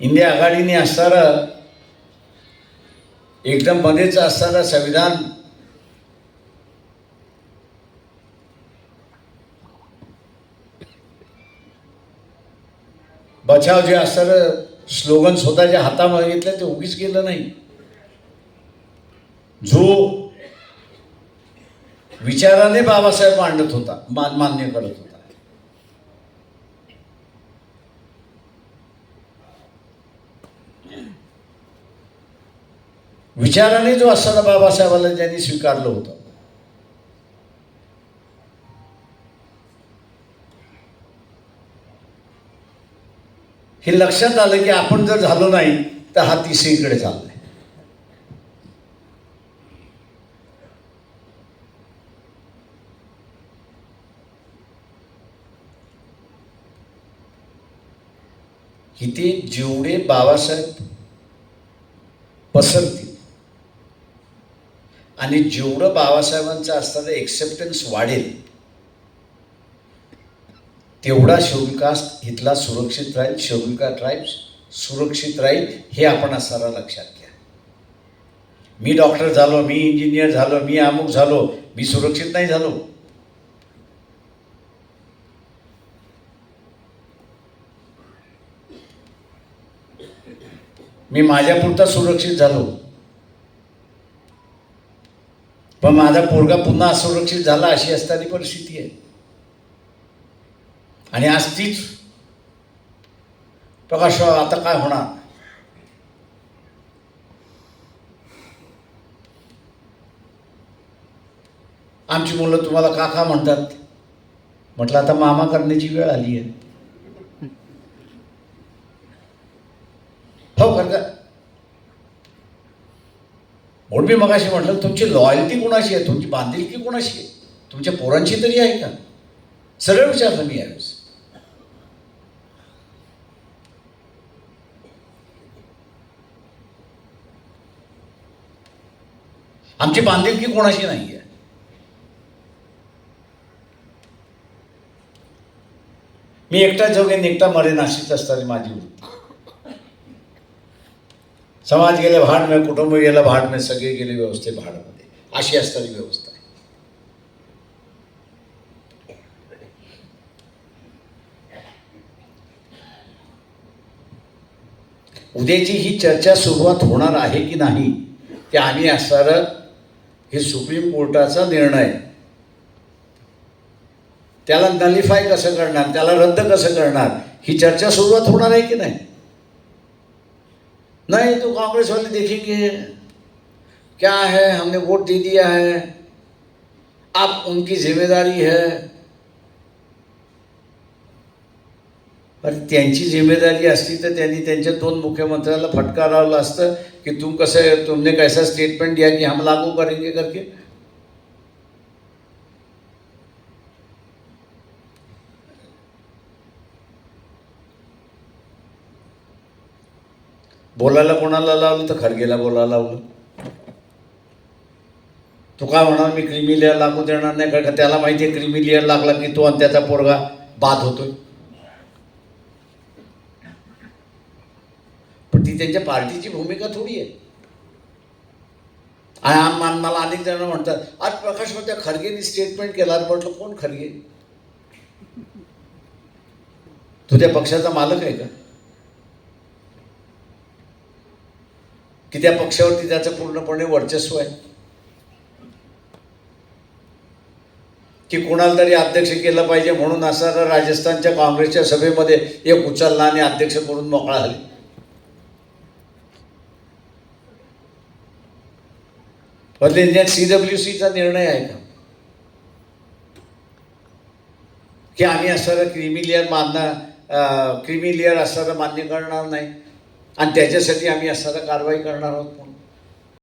India आघाडीने असणारं एकदम मध्येच असणारं संविधान बचाव जे असणारं स्लोगन स्वतःच्या हातामध्ये घेतलं ते उगीच केलं नाही. जो विचाराने बाबासाहेब मांडत होता मान मान्य करत होता. विचाराने जो असताना बाबासाहेबाला ज्यांनी स्वीकारलं होतं. हे लक्षात आलं की आपण जर झालो नाही तर हा तिसरीकडे चाललाय इथे जेवढे बाबासाहेब पसरतील आणि जेवढं बाबासाहेबांचं असणारं एक्सेप्टन्स वाढेल तेवढा शेड्यूल इथला सुरक्षित राहील शेड्यूल कास्ट ट्राईब सुरक्षित राहील हे आपण असणारा लक्षात घ्या. मी डॉक्टर झालो मी इंजिनियर झालो मी अमुक झालो मी सुरक्षित नाही झालो. मी माझ्यापुरता सुरक्षित झालो. पण माझा पोरगा पुन्हा असुरक्षित झाला अशी असताना परिस्थिती आहे. आणि आज तीच प्रकाश आता काय होणार? आमची मुलं तुम्हाला काका म्हणतात. म्हटलं आता मामा करण्याची वेळ आली आहे. हो कर का? म्हणून मी मगाशी म्हटलं तुमची लॉयल्टी कोणाशी आहे? तुमची बांधिलकी कोणाशी आहे? तुमच्या पोरांची तरी आहे का? सरळ विचारलं मी यावेळेस. आमची बांधिलकी कोणाशी नाही आहे मी एकटा जोगे एकटा मरे नाशिक असताना माझी वृत्ती. समाज गेले भाड में कुटुंब गेलं भाड में सगळे गेले व्यवस्थे भाडमध्ये. अशी असणारी व्यवस्था आहे. उद्याची ही चर्चा सुरुवात होणार आहे की नाही ते आम्ही असणारं हे सुप्रीम कोर्टाचा निर्णय. त्याला नलिफाय कसं करणार त्याला रद्द कसं करणार ही चर्चा सुरुवात होणार आहे की नाही? नहीं तो कांग्रेस वाले देखेंगे। क्या है? हमने वोट दे दिया है। अब उनकी जिम्मेदारी है। अरे त्यांची जिम्मेदारी असती तर त्यांनी त्यांच्या दोन मुख्यमंत्र्याला फटकारावलं असतं की तुम कसं तुमने कैसा स्टेटमेंट दिया की हम लागू करेंगे करके? बोलायला कोणाला लावलं तर खरगेला बोलायला लावलं. तू काय म्हणा मी क्रिमी लेअर लागू देणार नाही कारण का त्याला माहिती आहे क्रिमी लेअर लागला की तो आणि त्याचा पोरगा बाद होतोय. पण ती त्यांच्या पार्टीची भूमिका थोडी आहे. आणि आम मान मला अनेक जण म्हणतात आज प्रकाश म्हणते खरगेने स्टेटमेंट केला. म्हटलं कोण खरगे तू त्या पक्षाचा मालक आहे का? की त्या पक्षावरती त्याचं पूर्णपणे वर्चस्व आहे. की कोणाला तरी अध्यक्ष केलं पाहिजे म्हणून असणारा राजस्थानच्या काँग्रेसच्या सभेमध्ये एक उचलला आणि अध्यक्ष करून मोकळा झाली. बदले इंडियन सी डब्ल्यू सीचा निर्णय आहे का? की आम्ही असणारं क्रिमिलियर मानणार क्रिमिलियर असणारं मान्य करणार नाही. आणि त्याच्यासाठी आम्ही असणारा कारवाई करणार आहोत म्हणून.